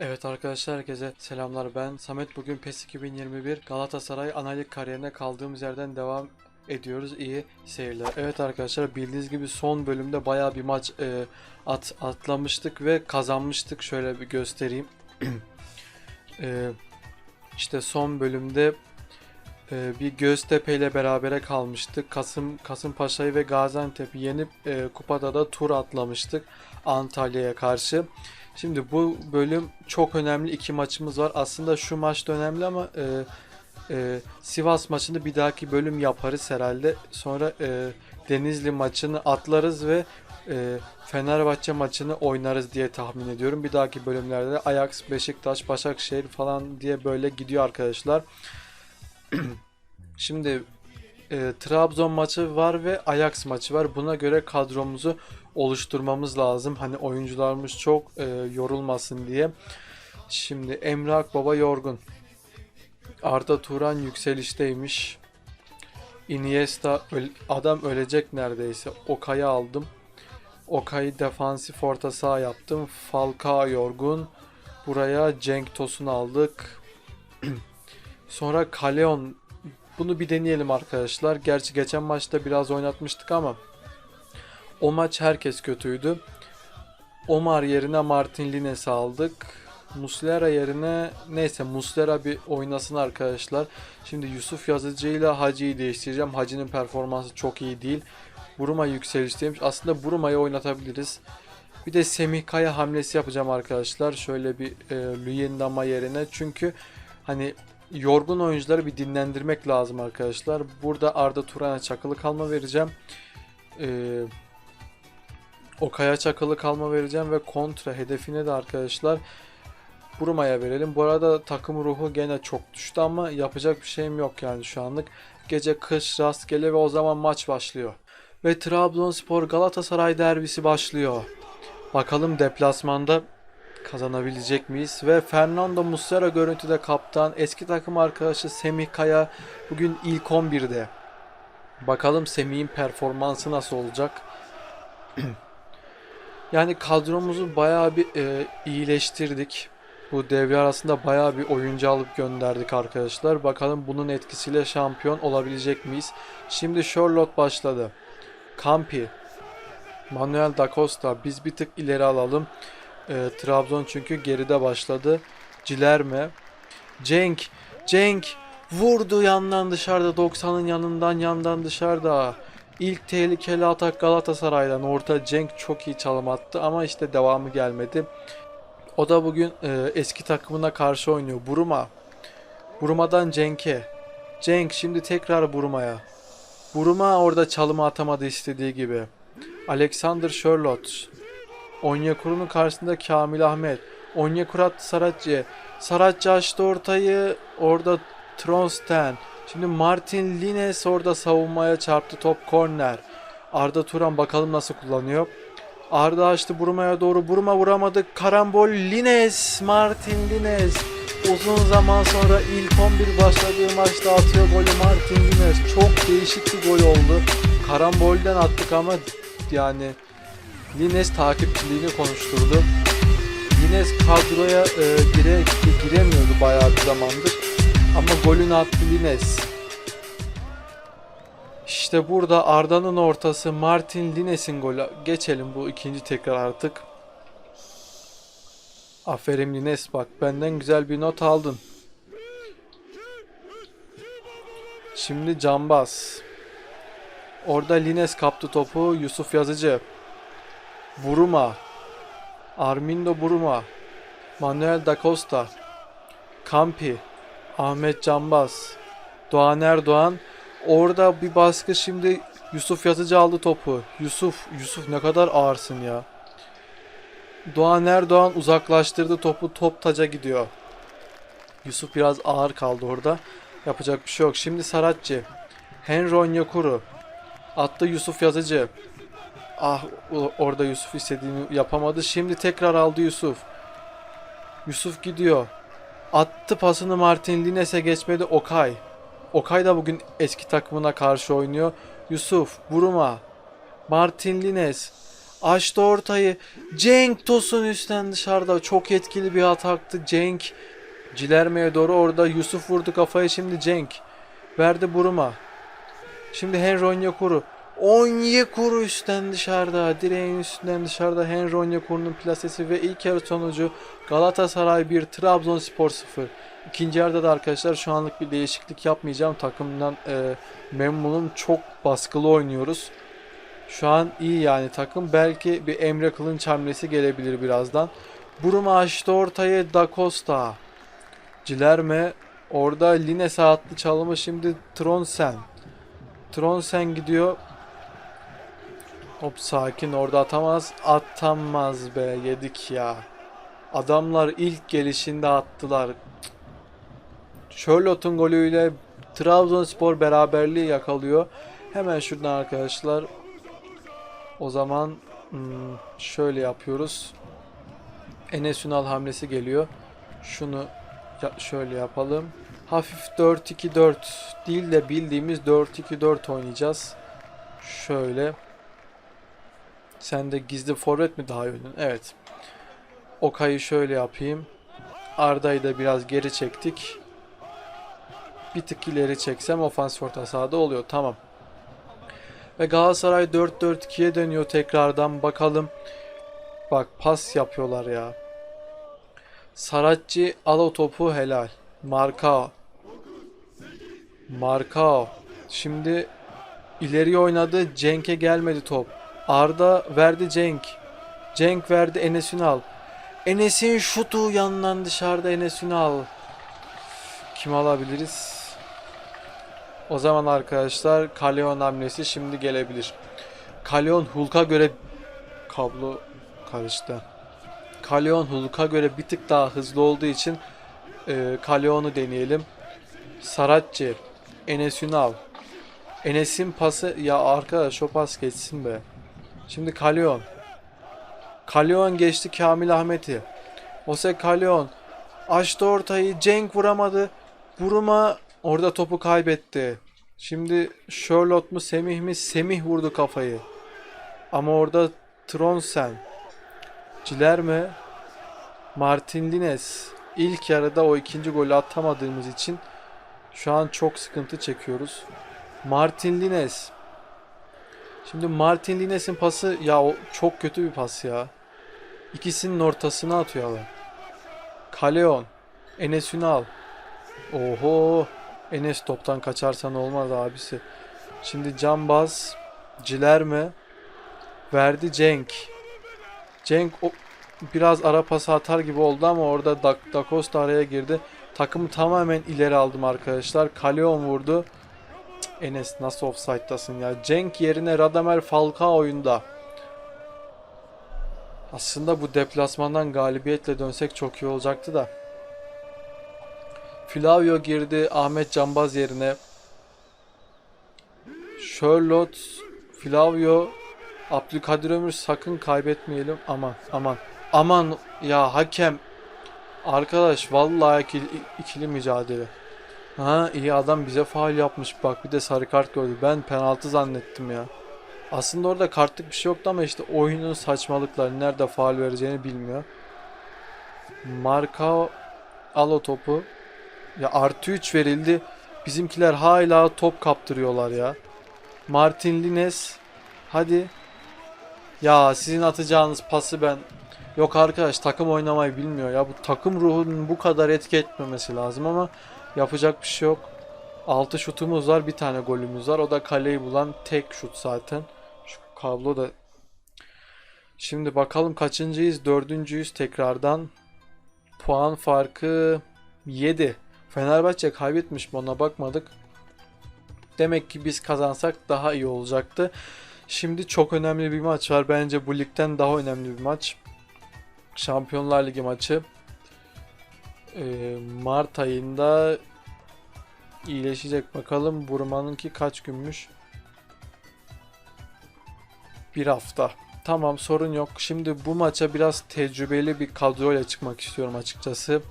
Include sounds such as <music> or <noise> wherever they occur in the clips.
Evet arkadaşlar herkese selamlar ben Samet bugün PES 2021 Galatasaray analik kariyerine kaldığımız yerden devam ediyoruz iyi seyirler. Evet arkadaşlar bildiğiniz gibi son bölümde baya bir maç e, at atlamıştık ve kazanmıştık şöyle bir göstereyim. <clears throat> e, işte son bölümde e, bir Göztepe ile berabere kalmıştık. Kasım Kasımpaşa'yı ve Gaziantep'i yenip e, kupada da tur atlamıştık Antalya'ya karşı. Şimdi bu bölüm çok önemli iki maçımız var. Aslında şu maç da önemli ama e, e, Sivas maçını bir dahaki bölüm yaparız herhalde. Sonra e, Denizli maçını atlarız ve e, Fenerbahçe maçını oynarız diye tahmin ediyorum. Bir dahaki bölümlerde Ajax, Beşiktaş, Başakşehir falan diye böyle gidiyor arkadaşlar. <clears throat> Şimdi e, Trabzon maçı var ve Ajax maçı var. Buna göre kadromuzu oluşturmamız lazım. Hani oyuncularımız çok e, yorulmasın diye. Şimdi Emre Akbaba yorgun. Arda Turan yükselişteymiş. Iniesta adam ölecek neredeyse. Okay'ı aldım. Okay'ı defansif orta saha yaptım. Falcao yorgun. Buraya Cenk Tosun aldık. <clears throat> Sonra Kaleon bunu bir deneyelim arkadaşlar. Gerçi geçen maçta biraz oynatmıştık ama o maç herkes kötüydü. Omar yerine Martin Lines'i aldık. Muslera yerine neyse Muslera bir oynasın arkadaşlar. Şimdi Yusuf Yazıcı ile Hacı'yı değiştireceğim. Hacı'nın performansı çok iyi değil. Buruma yükselişteymiş. Aslında Buruma'yı oynatabiliriz. Bir de Semih Kaya hamlesi yapacağım arkadaşlar. Şöyle bir e, Luyendama yerine. Çünkü hani yorgun oyuncuları bir dinlendirmek lazım arkadaşlar. Burada Arda Turan'a çakılı kalma vereceğim. Ee, Okaya çakılı kalma vereceğim ve kontra hedefine de arkadaşlar Buruma'ya verelim. Bu arada takım ruhu gene çok düştü ama yapacak bir şeyim yok yani şu anlık. Gece kış rastgele ve o zaman maç başlıyor. Ve Trabzonspor Galatasaray derbisi başlıyor. Bakalım deplasmanda kazanabilecek miyiz? Ve Fernando Muslera görüntüde kaptan. Eski takım arkadaşı Semih Kaya bugün ilk 11'de. Bakalım Semih'in performansı nasıl olacak? <clears throat> yani kadromuzu bayağı bir e, iyileştirdik. Bu devre arasında bayağı bir oyuncu alıp gönderdik arkadaşlar. Bakalım bunun etkisiyle şampiyon olabilecek miyiz? Şimdi Charlotte başladı. Campi, Manuel da Costa biz bir tık ileri alalım. E, Trabzon çünkü geride başladı. Cilerme. Cenk. Cenk vurdu yandan dışarıda 90'ın yanından yandan dışarıda. İlk tehlikeli atak Galatasaray'dan. Orta Cenk çok iyi çalım attı ama işte devamı gelmedi. O da bugün e, eski takımına karşı oynuyor. Buruma. Buruma'dan Cenk'e. Cenk şimdi tekrar Buruma'ya. Buruma orada çalımı atamadı istediği gibi. Alexander Charlotte. Onyekuru'nun karşısında Kamil Ahmet. Onyekuru attı Saratçı'ya. Saratçı açtı ortayı. Orada Tronsten. Şimdi Martin Lines orada savunmaya çarptı. Top korner. Arda Turan bakalım nasıl kullanıyor. Arda açtı Buruma'ya doğru. Buruma vuramadı. Karambol Lines. Martin Lines. Uzun zaman sonra ilk 11 başladığı maçta atıyor golü Martin Lines. Çok değişik bir gol oldu. Karambolden attık ama yani Lines takipçiliğini konuşturdu. Lines kadroya e, gire, giremiyordu bayağı bir zamandır. Ama golünü attı Lines. İşte burada Arda'nın ortası Martin Lines'in golü. Geçelim bu ikinci tekrar artık. Aferin Lines bak benden güzel bir not aldın. Şimdi Cambaz. Orada Lines kaptı topu. Yusuf Yazıcı. Buruma. Armindo Buruma. Manuel da Costa. Campi. Ahmet Cambaz. Doğan Erdoğan. Orada bir baskı şimdi Yusuf Yazıcı aldı topu. Yusuf, Yusuf ne kadar ağırsın ya. Doğan Erdoğan uzaklaştırdı topu top taca gidiyor. Yusuf biraz ağır kaldı orada. Yapacak bir şey yok. Şimdi Saratçı. Henry Onyekuru. Attı Yusuf Yazıcı. Ah orada Yusuf istediğini yapamadı. Şimdi tekrar aldı Yusuf. Yusuf gidiyor. Attı pasını Martin Lines'e geçmedi Okay. Okay da bugün eski takımına karşı oynuyor. Yusuf, Buruma, Martin Lines. Açtı ortayı. Cenk Tosun üstten dışarıda. Çok etkili bir ataktı. Cenk Cilerme'ye doğru orada Yusuf vurdu kafayı şimdi Cenk. Verdi Buruma. Şimdi Henry Onyekuru. Onyekuru üstten dışarıda. Direğin üstünden dışarıda Henry Onyekuru'nun plasesi ve ilk yarı sonucu Galatasaray 1, Trabzonspor 0. İkinci yarıda da arkadaşlar şu anlık bir değişiklik yapmayacağım. Takımdan e, memnunum. Çok baskılı oynuyoruz. Şu an iyi yani takım. Belki bir Emre Kılınç hamlesi gelebilir birazdan. Buruma açtı ortaya Da Costa. Cilerme orada Line saatli çalımı şimdi Tronsen. Tronsen gidiyor. Hop sakin orada atamaz. Atamaz be yedik ya. Adamlar ilk gelişinde attılar. Charlotte'un golüyle Trabzonspor beraberliği yakalıyor. Hemen şuradan arkadaşlar o zaman hmm, şöyle yapıyoruz. Enes Ünal hamlesi geliyor. Şunu şöyle yapalım. Hafif 4-2-4 değil de bildiğimiz 4-2-4 oynayacağız. Şöyle. Sen de gizli forvet mi daha oynadın? Evet. Okay'ı şöyle yapayım. Arda'yı da biraz geri çektik. Bir tık ileri çeksem ofans orta sahada oluyor. Tamam. Ve Galatasaray 4-4-2'ye dönüyor tekrardan. Bakalım. Bak pas yapıyorlar ya. Saratçı al o topu helal. Marka. Marka. Şimdi ileri oynadı. Cenk'e gelmedi top. Arda verdi Cenk. Cenk verdi Enes Ünal. Enes'in şutu yandan dışarıda Enes Ünal. Kim alabiliriz? O zaman arkadaşlar Kaleon hamlesi şimdi gelebilir. Kaleon Hulk'a göre kablo karıştı. Kaleon Hulk'a göre bir tık daha hızlı olduğu için e, Kaleon'u deneyelim. Saratçı, Enes Ünal. Enes'in pası ya arkadaş o pas geçsin be. Şimdi Kaleon. Kaleon geçti Kamil Ahmet'i. Ose Kaleon. Açtı ortayı. Cenk vuramadı. Buruma orada topu kaybetti. Şimdi Charlotte mu Semih mi? Semih vurdu kafayı. Ama orada Tronsen. Ciler mi? Martin Lines. İlk yarıda o ikinci golü atamadığımız için şu an çok sıkıntı çekiyoruz. Martin Lines. Şimdi Martin Lines'in pası ya o çok kötü bir pas ya. İkisinin ortasına atıyor adam. Kaleon. Enes Ünal. Oho. Enes toptan kaçarsan olmaz abisi. Şimdi Cambaz. Cilerme. Verdi Cenk. Cenk o biraz ara pası atar gibi oldu ama orada Da, da Costa araya girdi. Takımı tamamen ileri aldım arkadaşlar. Kaleon vurdu. Enes nasıl offside'tasın ya. Cenk yerine Radamel Falcao oyunda. Aslında bu deplasmandan galibiyetle dönsek çok iyi olacaktı da. Flavio girdi Ahmet Cambaz yerine. Charlotte, Flavio, Abdülkadir Ömür sakın kaybetmeyelim. Aman aman. Aman ya hakem. Arkadaş vallahi ikili, ikili mücadele. Ha iyi adam bize faal yapmış bak bir de sarı kart gördü. Ben penaltı zannettim ya. Aslında orada kartlık bir şey yoktu ama işte oyunun saçmalıkları nerede faal vereceğini bilmiyor. Marka al o topu. Ya artı 3 verildi. Bizimkiler hala top kaptırıyorlar ya. Martin Lines. Hadi. Ya sizin atacağınız pası ben Yok arkadaş takım oynamayı bilmiyor ya. Bu takım ruhunun bu kadar etki etmemesi lazım ama yapacak bir şey yok. 6 şutumuz var, bir tane golümüz var. O da kaleyi bulan tek şut zaten. Şu kablo da Şimdi bakalım kaçıncıyız? Dördüncüyüz tekrardan. Puan farkı 7. Fenerbahçe kaybetmiş mi ona bakmadık. Demek ki biz kazansak daha iyi olacaktı. Şimdi çok önemli bir maç var. Bence bu ligden daha önemli bir maç. Şampiyonlar Ligi maçı. Ee, Mart ayında iyileşecek bakalım. Burman'ınki kaç günmüş? Bir hafta. Tamam sorun yok. Şimdi bu maça biraz tecrübeli bir kadroyla çıkmak istiyorum açıkçası.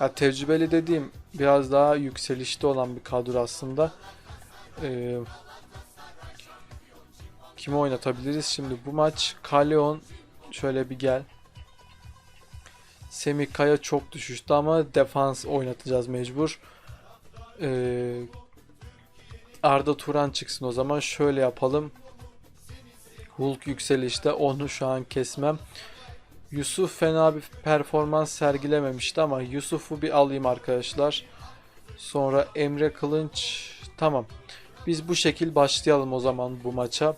Ya tecrübeli dediğim biraz daha yükselişte olan bir kadro aslında. Ee, Kimi oynatabiliriz? Şimdi bu maç Kaleon şöyle bir gel. Semih Kaya çok düşüştü ama defans oynatacağız mecbur. Ee, Arda Turan çıksın o zaman. Şöyle yapalım. Hulk yükselişte onu şu an kesmem. Yusuf fena bir performans sergilememişti ama Yusuf'u bir alayım arkadaşlar. Sonra Emre Kılınç. Tamam. Biz bu şekil başlayalım o zaman bu maça.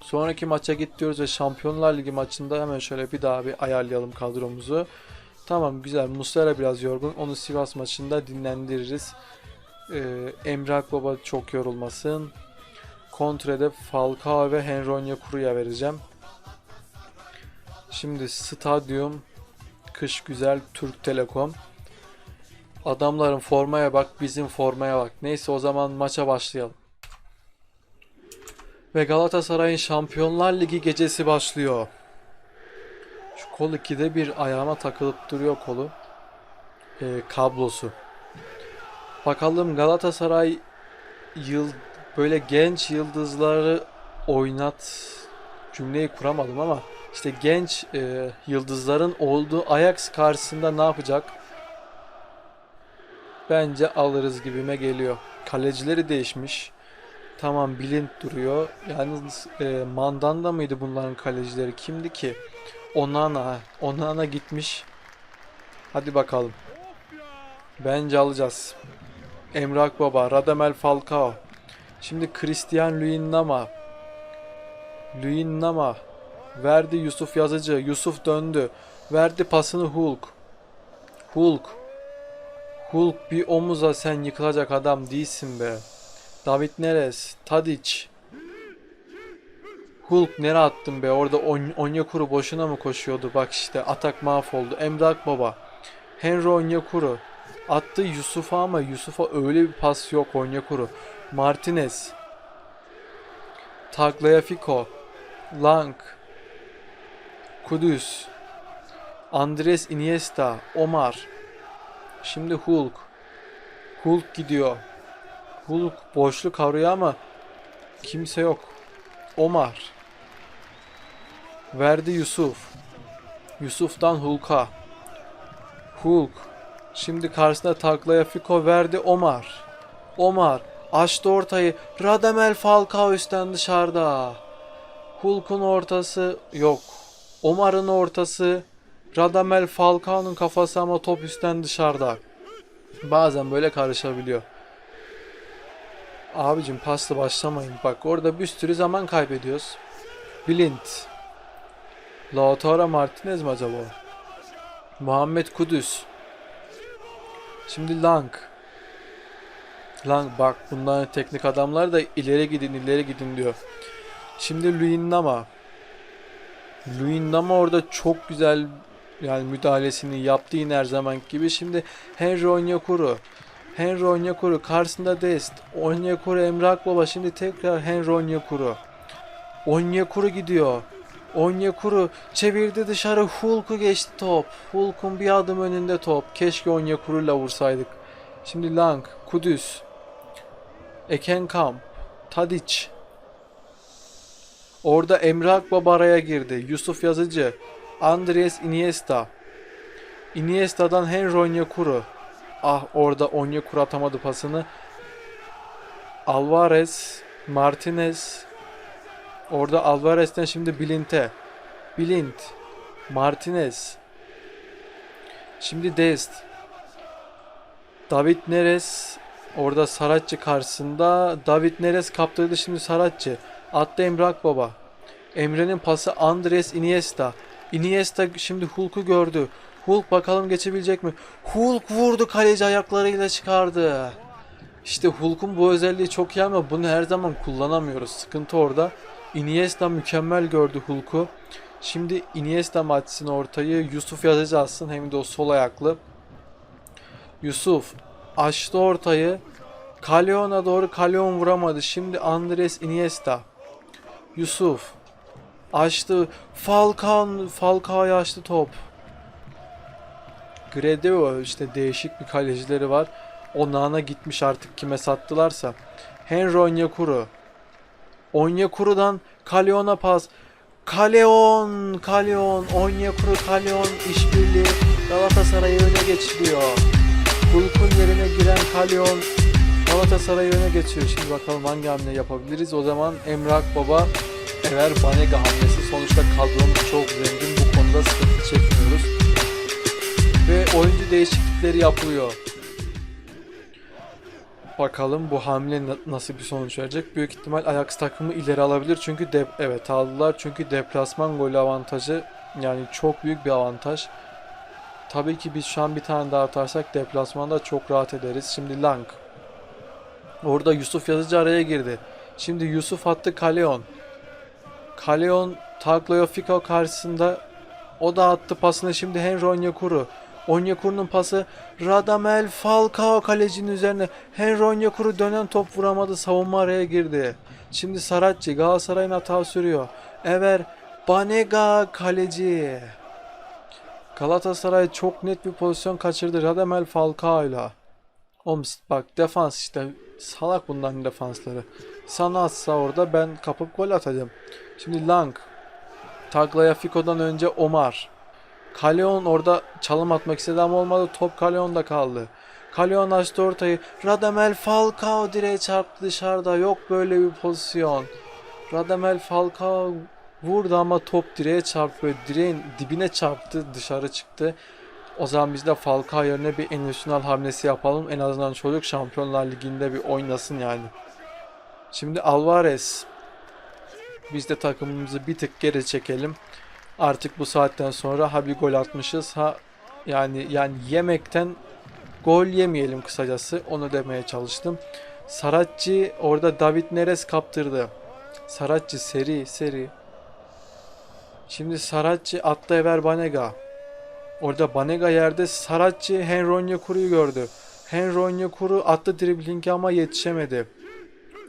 Sonraki maça git diyoruz ve Şampiyonlar Ligi maçında hemen şöyle bir daha bir ayarlayalım kadromuzu. Tamam güzel. Muslera biraz yorgun. Onu Sivas maçında dinlendiririz. Ee, Emre Akbaba çok yorulmasın. Kontrede Falcao ve Henry Onyekuru'ya vereceğim. Şimdi stadyum kış güzel Türk Telekom. Adamların formaya bak, bizim formaya bak. Neyse o zaman maça başlayalım. Ve Galatasaray'ın Şampiyonlar Ligi gecesi başlıyor. Kol 2'de bir ayağıma takılıp duruyor kolu. Ee, kablosu. Bakalım Galatasaray yıl böyle genç yıldızları oynat cümleyi kuramadım ama işte genç e, yıldızların olduğu Ajax karşısında ne yapacak? Bence alırız gibime geliyor. Kalecileri değişmiş. Tamam Blind duruyor. Yalnız e, Mandanda mıydı bunların kalecileri? Kimdi ki? Onana. Onana gitmiş. Hadi bakalım. Bence alacağız. Emrak Baba, Radamel Falcao. Şimdi Christian Luyendama. Luyendama. Verdi Yusuf Yazıcı. Yusuf döndü. Verdi pasını Hulk. Hulk. Hulk bir omuza sen yıkılacak adam değilsin be. David Neres. Tadic. Hulk nereye attın be? Orada On Onyekuru boşuna mı koşuyordu? Bak işte atak mahvoldu. Emrak Baba. Henry Onyekuru. Attı Yusuf'a ama Yusuf'a öyle bir pas yok Onyekuru. Martinez. Tagliafico. Lang. Kudüs. Andres Iniesta. Omar. Şimdi Hulk. Hulk gidiyor. Hulk boşluk arıyor ama kimse yok. Omar. Verdi Yusuf. Yusuf'tan Hulk'a. Hulk. Şimdi karşısında taklaya Fiko verdi Omar. Omar açtı ortayı. Radamel Falcao üstten dışarıda. Hulk'un ortası yok. Omar'ın ortası. Radamel Falcao'nun kafası ama top üstten dışarıda. Bazen böyle karışabiliyor. Abicim pasla başlamayın. Bak orada bir sürü zaman kaybediyoruz. Blind. Lautaro Martinez mi acaba? Muhammed Kudüs. Şimdi Lang. Lang bak bunların teknik adamlar da ileri gidin ileri gidin diyor. Şimdi Luyendama. Luyendama orada çok güzel yani müdahalesini yaptı yine her zaman gibi. Şimdi Henry Onyekuru. Henry Onyekuru karşısında Dest. Onyekuru Emre Akbaba şimdi tekrar Henry Onyekuru. Onyekuru gidiyor. Onyekuru çevirdi dışarı Hulk'u geçti top. Hulk'un bir adım önünde top. Keşke Onyekuru'yla vursaydık. Şimdi Lang, Kudüs, Ekenkamp, Tadic. Orada Emre Akbaba araya girdi. Yusuf Yazıcı, Andres Iniesta. Iniesta'dan Henry Onyekuru. Ah orada Onyekuru atamadı pasını. Alvarez, Martinez, Orada Alvarez'den şimdi Blind'e. Blind. Martinez. Şimdi Dest. David Neres. Orada Saratçı karşısında. David Neres kaptırdı şimdi Saratçı. Attı Emre Akbaba. Emre'nin pası Andres Iniesta. Iniesta şimdi Hulk'u gördü. Hulk bakalım geçebilecek mi? Hulk vurdu kaleci ayaklarıyla çıkardı. İşte Hulk'un bu özelliği çok iyi ama bunu her zaman kullanamıyoruz. Sıkıntı orada. Iniesta mükemmel gördü Hulk'u. Şimdi Iniesta mı açsın ortayı? Yusuf Yazıcı atsın hem de o sol ayaklı. Yusuf açtı ortayı. Kalion'a doğru Kalion vuramadı. Şimdi Andres Iniesta. Yusuf açtı. Falcao Falcao'ya açtı top. Gredeo işte değişik bir kalecileri var. O nana gitmiş artık kime sattılarsa. Henry Onyekuru. Onyekuru'dan Kalion'a pas. Kaleon, Kaleon, Onyekuru, Kaleon işbirliği Galatasaray'ı öne geçiriyor. Hulk'un yerine giren Kaleon Galatasaray'ı öne geçiyor. Şimdi bakalım hangi hamle yapabiliriz. O zaman Emrah Baba Ever Banega hamlesi. Sonuçta kadromuz çok zengin. Bu konuda sıkıntı çekmiyoruz. Ve oyuncu değişiklikleri yapılıyor. Bakalım bu hamle na- nasıl bir sonuç verecek. Büyük ihtimal Ajax takımı ileri alabilir. Çünkü de evet aldılar. Çünkü deplasman golü avantajı yani çok büyük bir avantaj. Tabii ki biz şu an bir tane daha atarsak deplasmanda çok rahat ederiz. Şimdi Lang. Orada Yusuf Yazıcı araya girdi. Şimdi Yusuf attı Kaleon. Kaleon Tagliafico karşısında o da attı pasını şimdi Henry Onyekuru. Onyekuru'nun pası Radamel Falcao kalecinin üzerine. Henry Onyekuru dönen top vuramadı. Savunma araya girdi. Şimdi Saratçı Galatasaray'ın hata sürüyor. Ever Banega kaleci. Galatasaray çok net bir pozisyon kaçırdı Radamel Falcao'yla. Oğlum bak defans işte salak bunların defansları. Sana atsa orada ben kapıp gol atacağım. Şimdi Lang. Tagliafico'dan önce Omar. Kaleon orada çalım atmak istedi ama olmadı. Top Kaleon'da kaldı. Kaleon açtı ortayı. Radamel Falcao direğe çarptı dışarıda. Yok böyle bir pozisyon. Radamel Falcao vurdu ama top direğe çarptı. Böyle direğin dibine çarptı. Dışarı çıktı. O zaman biz de Falcao yerine bir Enesunal hamlesi yapalım. En azından çocuk Şampiyonlar Ligi'nde bir oynasın yani. Şimdi Alvarez. Biz de takımımızı bir tık geri çekelim. Artık bu saatten sonra ha bir gol atmışız ha yani yani yemekten gol yemeyelim kısacası. Onu demeye çalıştım. Saratçı orada David Neres kaptırdı. Saratçı seri seri. Şimdi Saratçı attı Ever Banega. Orada Banega yerde Saratçı Henry Onyekuru'yu gördü. Henry Onyekuru attı driblingi ama yetişemedi.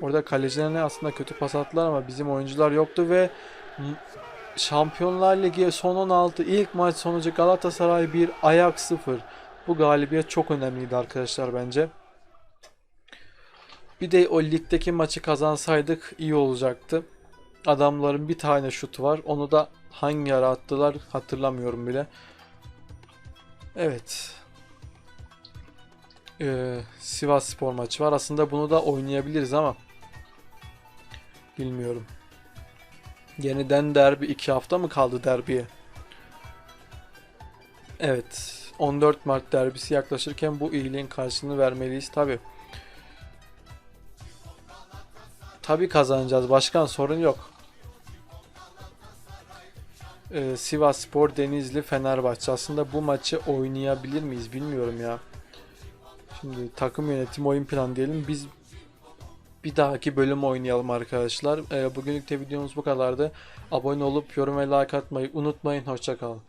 Orada kalecilerine aslında kötü pas attılar ama bizim oyuncular yoktu ve Şampiyonlar Ligi son 16 ilk maç sonucu Galatasaray 1 Ajax 0. Bu galibiyet çok önemliydi arkadaşlar bence. Bir de o ligdeki maçı kazansaydık iyi olacaktı. Adamların bir tane şutu var. Onu da hangi ara attılar hatırlamıyorum bile. Evet. Ee, Sivas Spor maçı var. Aslında bunu da oynayabiliriz ama bilmiyorum. Yeniden derbi 2 hafta mı kaldı derbiye? Evet. 14 Mart derbisi yaklaşırken bu iyiliğin karşılığını vermeliyiz tabi. Tabi kazanacağız. Başkan sorun yok. Ee, Sivas Spor, Denizli, Fenerbahçe. Aslında bu maçı oynayabilir miyiz bilmiyorum ya. Şimdi takım yönetim oyun plan diyelim. Biz bir dahaki bölüm oynayalım arkadaşlar. Ee, bugünlük de videomuz bu kadardı. Abone olup yorum ve like atmayı unutmayın. Hoşçakalın.